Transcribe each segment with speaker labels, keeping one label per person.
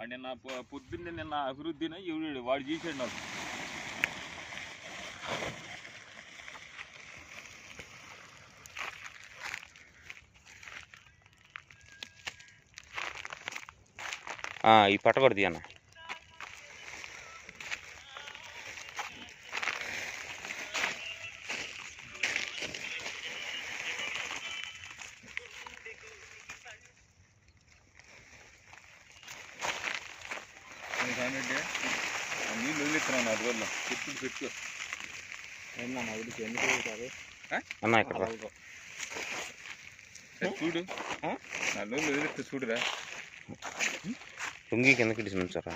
Speaker 1: వాడు నిన్న పొద్దున్నే నిన్న అభివృద్ధిని ఎవడు వాడు చేసాడు నాకు.
Speaker 2: ఈ పట్ట కూడా
Speaker 1: ఆ నీళ్ళు వదిలిస్తున్నాను రోజులు పెట్టుకుని పెట్టుకో
Speaker 3: ఏందన్నా ఉడికి ఎందుకు అవుతుంది
Speaker 2: అన్న ఇక్కడ.
Speaker 1: సరే చూడు? నాలుగు రోజులు వదిలిస్తే చూడురా
Speaker 2: లుంగి కిందకి ఇడిచి నుంచారా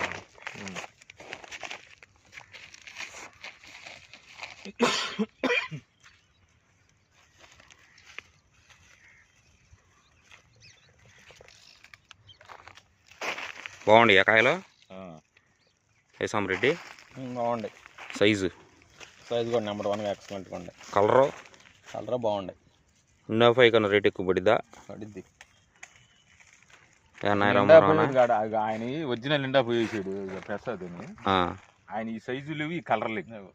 Speaker 2: బాగుండి కాయలు వేసాం రెడ్డి?
Speaker 3: బాగుండే
Speaker 2: సైజు?
Speaker 3: సైజ్ కూడా నెంబర్ వన్గా ఎక్సలెంట్గా ఉండే
Speaker 2: కలరు?
Speaker 3: కలర్ బాగుండే
Speaker 2: ఇండో ఫైవ్ కన్నా రేట్ ఎక్కువ పడిద్దా?
Speaker 3: పడిద్ది.
Speaker 1: కాడ ఆయన ఒరిజినల్ నిండా పోయేసాడు ప్రసాద్ అని
Speaker 2: ఆ.
Speaker 1: ఆయన ఈ సైజు లేవు ఈ కలర్ లేవు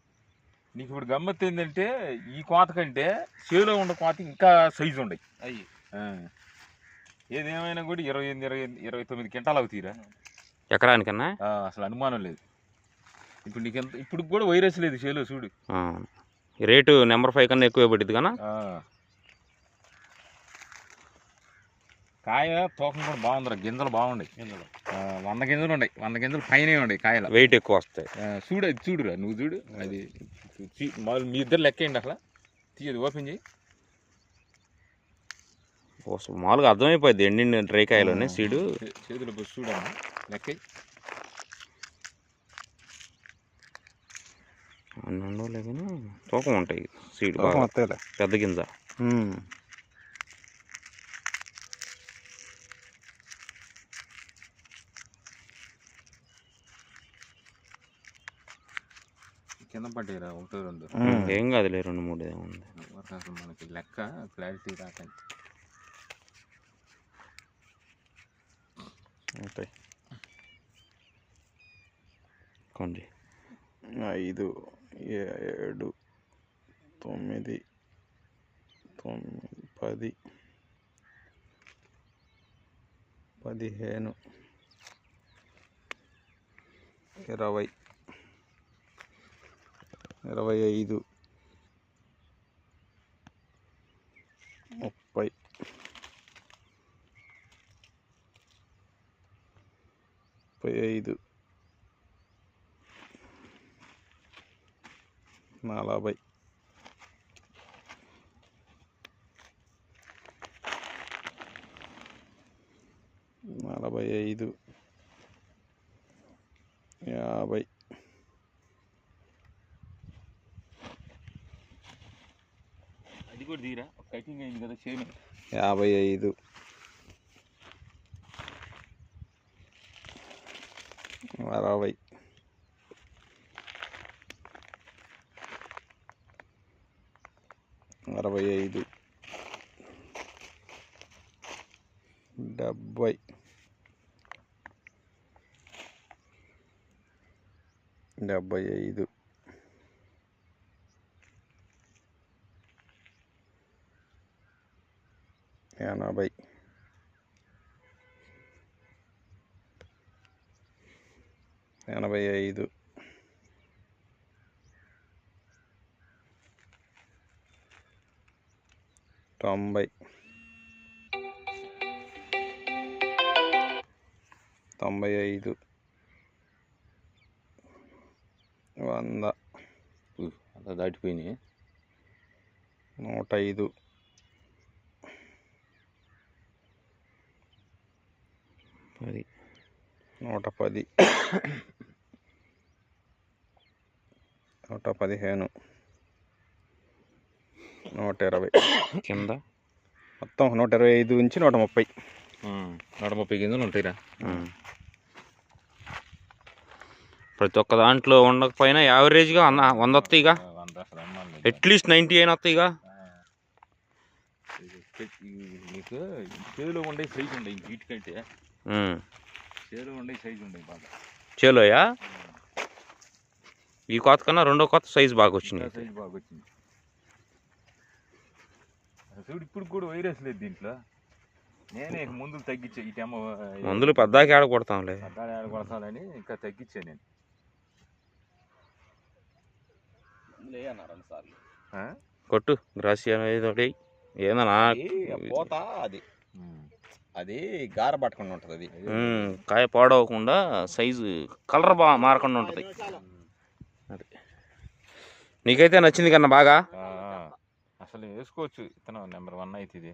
Speaker 1: నీకు ఇప్పుడు గమ్మత్తు ఏంటంటే ఈ కోత కంటే చేలో ఉన్న కోత ఇంకా సైజు ఉండయి
Speaker 3: అయ్యి.
Speaker 1: ఆ. ఏదేమైనా కూడా ఇరవై ఎనిమిది ఇరవై ఎనిమిది ఇరవై తొమ్మిది క్వింటాలు అవుతాయిరా.
Speaker 2: ఎకరానికన్నా?
Speaker 1: ఆ, అసలు అనుమానం లేదు. ఇప్పుడు నీకు ఎంత ఇప్పుడు కూడా వైరస్ లేదు చేలో చూడు.
Speaker 2: రేటు నెంబర్ ఫైవ్ కన్నా ఎక్కువ పడిద్ది కన్నా
Speaker 1: ఆ. కాయ తూకం కూడా బాగుందిరా గింజలు బాగున్నాయి
Speaker 3: ఇందులో
Speaker 1: ఆ, వంద గింజలు ఉన్నాయి వంద గింజలు పైనే ఉన్నాయి కాయలు.
Speaker 2: వెయిట్ ఎక్కువ వస్తాయి.
Speaker 1: ఆ, చూడు అది చూడురా నువ్వు చూడు అది. మీ ఇద్దరు లెక్కేయండి అసలు? తీయదు ఓపెన్ చేయి.
Speaker 2: మామూలుగా ఎండిన డ్రై కాయలోనే సీడు.
Speaker 1: చేతిలో చూడమ్మా లెక్క
Speaker 2: అన్నండో లేకనే తూకం ఉంటాయి. సీడ్ బాగా. పెద్ద గింజ.
Speaker 1: కింద పడ్డాయిరా ఒకటో రెండు.
Speaker 2: ఏం కాదులే రెండు మూడు ఏముంది
Speaker 1: వరకు అసలు మనకి లెక్క క్లారిటీ రాకండి
Speaker 3: ఉంటాయి.
Speaker 2: కొండి.
Speaker 3: ఐదు. ఏడు తొమ్మిది తొమ్మిది పది పదిహేను ఇరవై ఇరవై ఐదు ముప్పై ముప్పై ఐదు. నలభై. నలభై ఐదు. యాభై.
Speaker 1: అది కూడా తీరా? కటింగ్ అయింది కదా చేను.
Speaker 3: యాభై ఐదు. అరవై. అరవై ఐదు. డెబ్భై. డెబ్భై ఐదు. ఎనభై. ఎనభై ఐదు. తొంభై. తొంభై ఐదు. వంద.
Speaker 1: అంతా దాటిపోయినాయి.
Speaker 3: నూట ఐదు.
Speaker 2: పది.
Speaker 3: నూట పది. నూట పదిహేను. నూట ఇరవై
Speaker 2: కింద?
Speaker 3: మొత్తం నూట ఇరవై ఐదు నుంచి నూట ముప్పై
Speaker 1: నూట ముప్పై గింజలు ఉంటాయిరా.
Speaker 2: ప్రతి ఒక్క దాంట్లో ఉండకపోయినా యావరేజ్గా వంద వంద వస్తాయిగా. అట్లీస్ట్ నైంటీ అయినా వస్తాయిగా
Speaker 1: ఈ చేతిలో ఉండే సైజు ఉండే వీటికంటే.
Speaker 2: ఉం.
Speaker 1: చేలో ఉండే సైజు ఉండే బాగా.
Speaker 2: చేలోయా ఈ కోత కన్నా రెండో కోత సైజు బాగా వచ్చింది.
Speaker 1: సైజు బాగా వచ్చింది. చూడు ఇప్పుడు కూడా వైరస్ లేదు దీంట్లో. నేనే మందులు తగ్గించా ఇటేమో
Speaker 2: మందులు పెద్దాకి ఆడ కొడతాంలే.
Speaker 1: అడ్డాలు ఆడ కొడతానని ఇంకా తగ్గించా నేను. ఆ?
Speaker 2: కొట్టు గ్రాసియా ఒకటి. ఏందన్నా?
Speaker 3: పోత అది. అది గార పట్టకుండా ఉంటుంది అది.
Speaker 2: కాయ పాడవకుండా సైజు కలర్ బాగా మారకుండా ఉంటుంది. అది. నీకైతే నచ్చింది కన్నా బాగా?
Speaker 1: అసలు వేసుకోవచ్చు. ఇతను నెంబర్ వన్ అయితే ఇది